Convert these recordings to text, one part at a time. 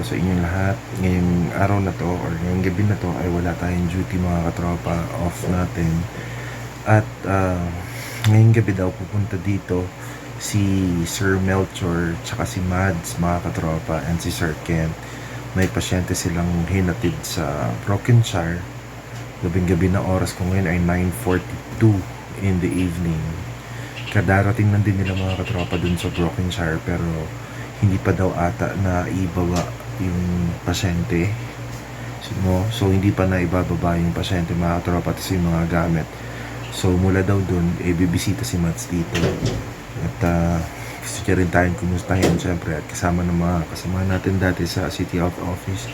po sa inyong lahat. Ngayong araw na to or ngayong gabi na to ay wala tayong duty mga katropa. Off natin. At ah, ngayong gabi daw pupunta dito si Sir Melchor tsaka si Mads mga katropa and si Sir Kent. May pasyente silang hinatid sa Brokenshire. Gabing-gabi na oras ko ngayon ay 9.42 in the evening. Kadarating lang din nila mga katropa dun sa Brokenshire pero hindi pa daw ata na ibaba yung pasyente. No? so hindi pa na ibababa yung pasyente mga katropa at yung mga gamit. So mula daw dun, eh, bibisita si Mats dito. At ah, gusto niya rin tayong kumustahin syempre at kasama ng mga kasama natin dati sa City Health Office.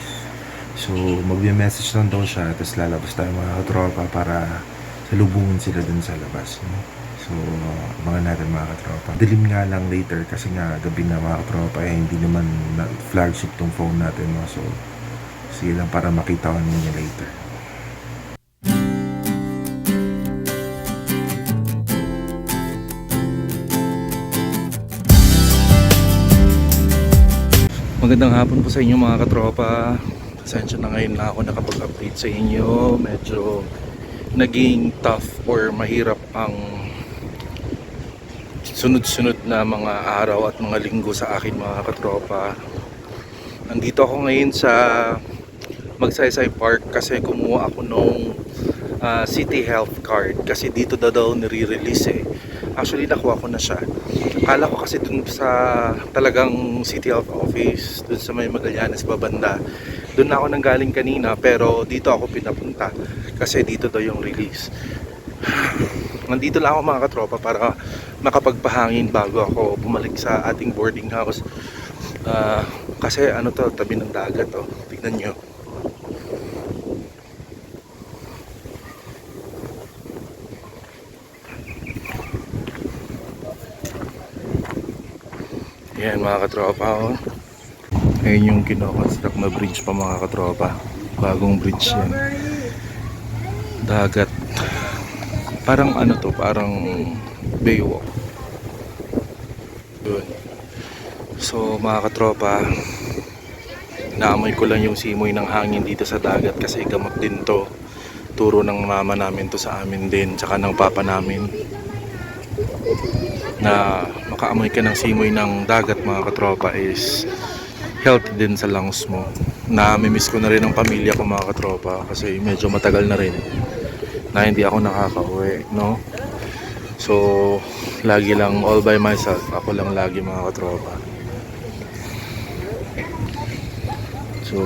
So magbe-message lang daw siya tapos lalabas tayo mga katropa para salubungin sila dun sa labas. No? So, mga natin mga katropa. Dilim nga lang later kasi nga gabi na mga katropa eh, hindi naman na, flagship tong phone natin. No? So, sige lang para makita ko ninyo later. Magandang hapon po sa inyo mga katropa. Pasensya na ngayon na ako nakapag-update sa inyo. Medyo naging tough or mahirap ang sunod-sunod na mga araw at mga linggo sa akin mga katropa. Nandito ako ngayon sa Magsaysay Park kasi kumuha ako nung ah, City Health Card kasi dito daw daw nire-release eh. Actually nakuha ko na siya. Akala ko kasi dun sa talagang City Health Office, dun sa may Magallanes babanda. Doon na ako nanggaling kanina pero dito ako pinapunta kasi dito daw yung release. Nandito lang ako mga katropa para makapagpahangin bago ako bumalik sa ating boarding house. Ah, kasi ano to, tabi ng dagat oh. Tignan nyo. Yan mga katropa oh. Ngayon yung kinoconstruct na bridge pa mga katropa. Bagong bridge yan. Dagat. Parang ano to, parang baywalk. Yun. So mga katropa, naamoy ko lang yung simoy ng hangin dito sa dagat kasi gamot din to. Turo ng mama namin to sa amin din, tsaka ng papa namin. Na makaamoy ka ng simoy ng dagat mga katropa is healthy din sa lungs mo. Na-miss ko na rin ang pamilya ko mga katropa kasi medyo matagal na rin na hindi ako nakaka-uwi, no? So, lagi lang all by myself. Ako lang lagi mga katropa. So,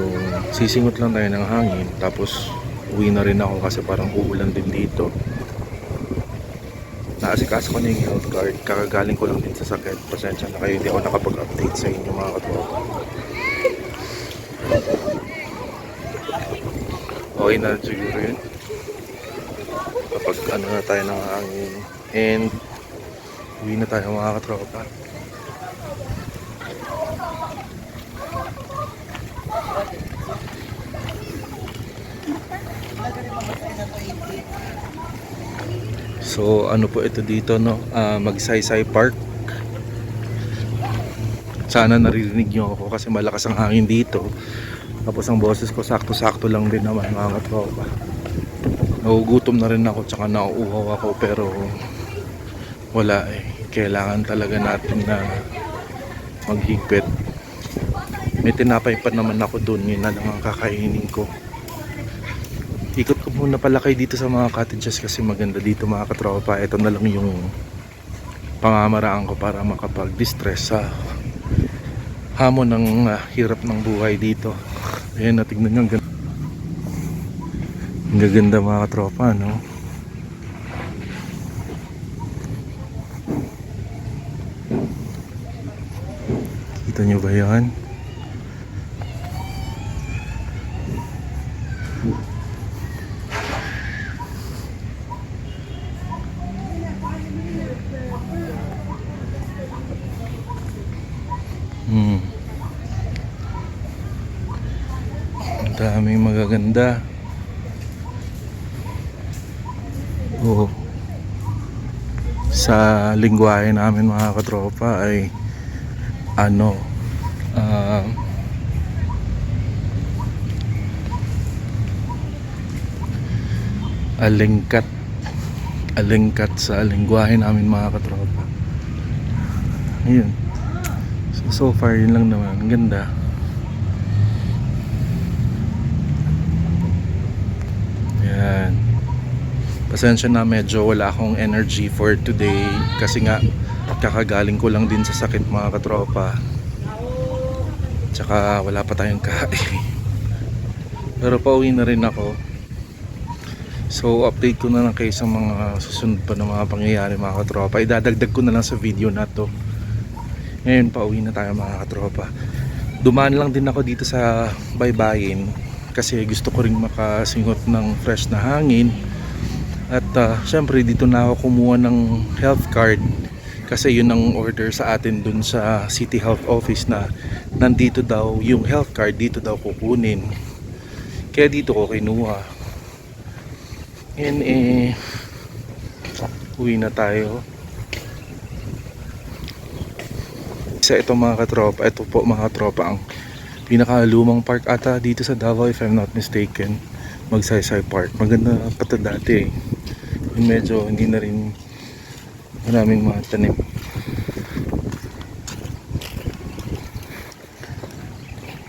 sisingot lang tayo ng hangin. Tapos, uwi na rin ako kasi parang uulan din dito. Naasikaso ko na yung health card. Kakagaling ko lang din sa sakit. Pasensya na kayo. Hindi ako nakapag-update sa inyo mga katropa. Okay na siguro yun. Kapag ano na tayo ng hangin. And, uwi na tayo mga katropa. So ano po ito dito no? Ah, Magsaysay Park. Sana naririnig nyo ako kasi malakas ang hangin dito. Tapos ang boses ko sakto-sakto lang din naman mga katropa. Nagugutom na rin ako tsaka nauuhaw ako pero wala eh Kailangan talaga natin na maghigpit May tinapay pa naman ako doon yun na lang ang kakainin ko Ikot ko muna pala kayo dito sa mga cottages kasi maganda dito mga katropa. Ito na lang yung pangamaraan ko para makapag-distress sa hamon ng ah, hirap ng buhay dito. Ayan, natignan nyo. Ang ganda, mga katropa, no? Kita nyo ba yan? Hmm. Ang daming magaganda. Oo. Sa lingwahe namin mga katropa ay ano uh, alingkat alingkat sa lingwahe namin mga katropa. Ayun. So, so far yun lang naman. Ang ganda. Yan pasensya na medyo wala akong energy for today kasi nga kakagaling ko lang din sa sakit mga katropa tsaka wala pa tayong kain pero pauwi na rin ako So update ko na lang kayo sa mga susunod pa na mga pangyayari mga katropa. Idadagdag ko na lang sa video na to. Ngayon pauwi na tayo mga katropa. Dumaan lang din ako dito sa baybayin kasi gusto ko rin makasingot ng fresh na hangin. At uh, syempre dito na ako kumuha ng health card kasi yun ang order sa atin dun sa City Health Office na nandito daw yung health card dito daw kukunin. Kaya dito ko kinuha. Yan eh, uwi na tayo. Sa ito mga katropa, ito po mga tropa ang pinakalumang park ata dito sa Davao if I'm not mistaken. Magsaysay Park. Maganda pa ito dati eh. Medyo hindi na rin maraming mga tanim.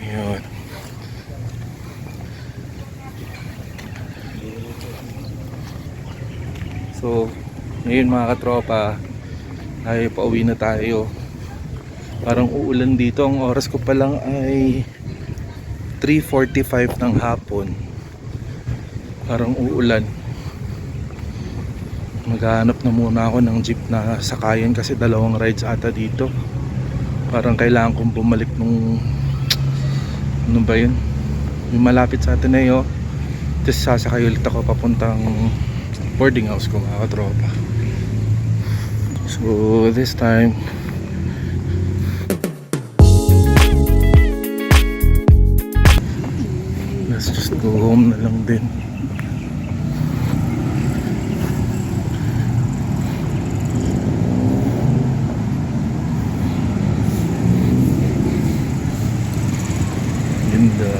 Yun. So, ngayon mga katropa, ay pauwi na tayo. Parang uulan dito. Ang oras ko pa lang ay 3.45 ng hapon. Parang uulan. Maghanap na muna ako ng jeep na sakayan kasi dalawang rides ata dito. Parang kailangan kong bumalik nung... Ano ba yun? Yung malapit sa Ateneo. Tapos sasakay ulit ako papuntang boarding house ko mga katropa so this time let's just go home na lang din ganda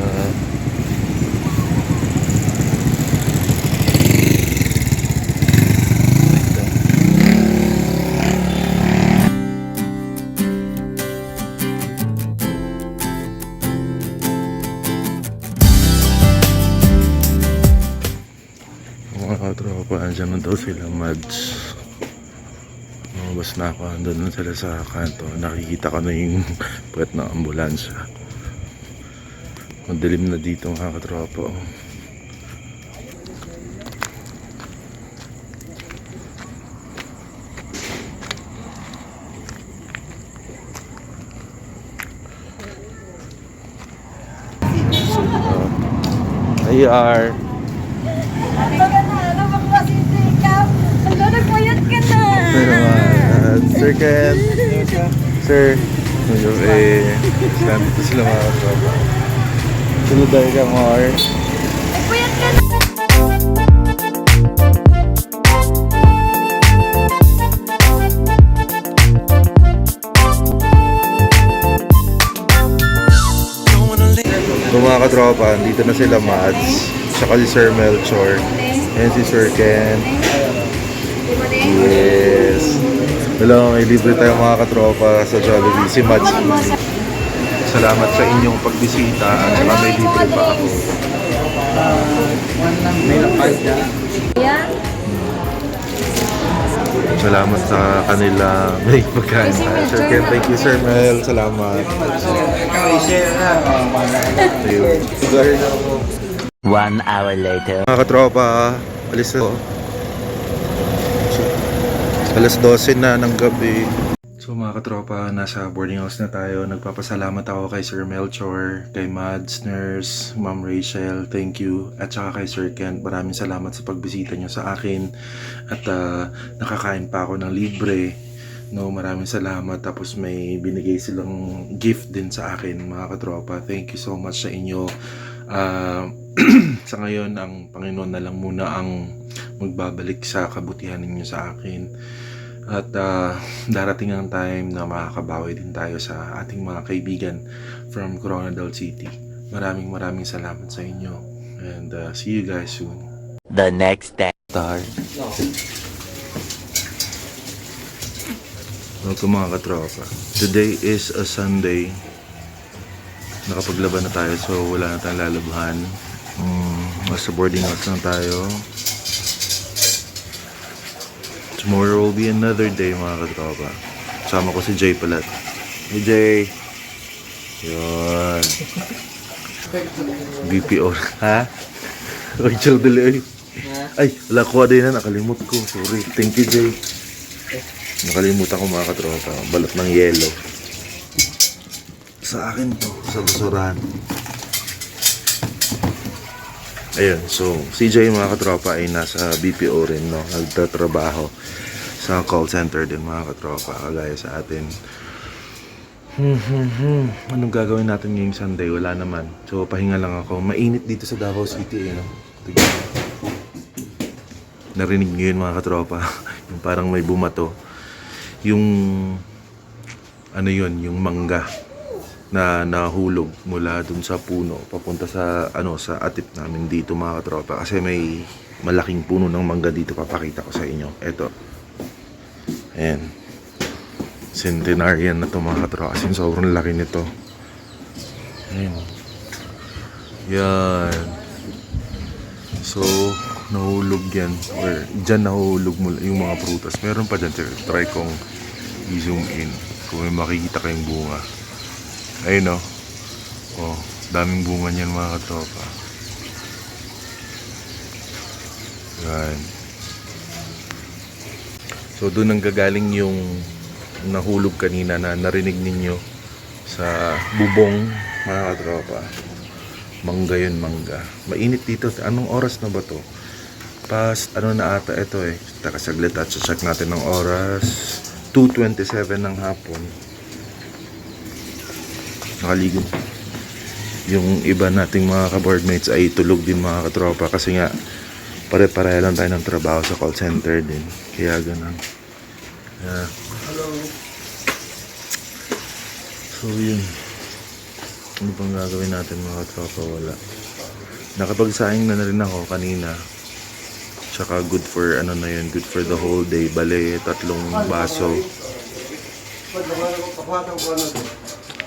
mga katropa, andyan na daw sila Mads. Lumabas na ako, andun na sila sa kanto. Nakikita ko na yung puwet ng ambulansya. Madilim na dito mga katropa. So, AR. Baga na, ba kasi ikaw? Nagpuyat ka na. Naman. Sir Ken. Sir. Medyo eh. Nandito sila mga kasama. Sunod ka, Mar. Nagpuyat ka na. So mga katropa, dito na sila Mads. Tsaka si Sir Melchor. Ayan si Sir Ken. Yes. Hello, may libre tayo mga katropa sa Jollibee. Si Mads. Salamat sa inyong pagbisita at saka may libre pa ako. Yeah. Salamat sa kanila. May pagkain. Sir Ken, thank you Sir Mel. Salamat. Ayun. Gahir na. One hour later. Mga katropa, alis na. Alas 12 na ng gabi. So mga katropa, nasa boarding house na tayo. Nagpapasalamat ako kay Sir Melchor, kay Mads, Nurse, Ma'am Rachel, thank you. At saka kay Sir Kent, maraming salamat sa pagbisita nyo sa akin. At ah, nakakain pa ako ng libre. No, maraming salamat. Tapos may binigay silang gift din sa akin, mga katropa. Thank you so much sa inyo. Ah, sa ngayon, ang Panginoon na lang muna ang magbabalik sa kabutihan ninyo sa akin. At ah, darating ang time na makakabawi din tayo sa ating mga kaibigan from Coronadal City. Maraming maraming salamat sa inyo. And ah, see you guys soon. The next day. Tar. Welcome mga katropa. Today is a Sunday. Nakapaglaban na tayo so wala na tayong lalabhan. Um, nasa boarding house na tayo. Tomorrow will be another day mga katropa. Sama ko si Jay pala. Hey Jay! Yun. BPO. Ha? Rachel Dele. Ay, wala ko din na. Nakalimut ko. Sorry. Thank you, Jay. Nakalimutan ko mga katropa. Balot ng yelo. Sa akin to. Sa basurahan. Ayun. So, si Jay mga katropa ay nasa BPO rin, no? Nagtatrabaho sa call center din mga katropa. Kagaya sa atin. Hmm, hmm, hmm. Anong gagawin natin ngayong Sunday? Wala naman. So, pahinga lang ako. Mainit dito sa Davao City, eh, no? Tignan. Narinig nyo yun, mga katropa. yung parang may bumato. Yung, ano yun, yung mangga na nahulog mula dun sa puno papunta sa ano sa atip namin dito mga katropa. Kasi may malaking puno ng mangga dito papakita ko sa inyo. Eto. Ayan. Centenarian na to mga katropa. Kasi sobrang laki nito. Ayan. Yan so nahulog yan. Or dyan nahulog mula yung mga prutas. Meron pa dyan try kong i-zoom in kung may makikita kayong bunga ayun o oh, daming bunga niyan mga katropa. Yan. So doon ang gagaling yung nahulog kanina na narinig ninyo sa bubong mga katropa. Mangga yun mangga. Mainit dito. Anong oras na ba to? Past ano na ata ito eh. Taka saglit at check natin ng oras. 2.27 ng hapon nakaligo yung iba nating mga ka-boardmates ay tulog din mga katropa kasi nga pare-pareha lang tayo ng trabaho sa call center din. Kaya ganun. Yeah. so yun. Ano bang gagawin natin mga katropa? Wala. Nakapagsaing na na rin ako kanina. Tsaka good for ano na yun good for the whole day. Bale tatlong baso.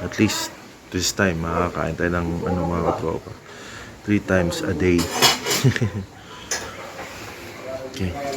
At least this time makakain tayo ng ano mga katropa. Three times a day. Okay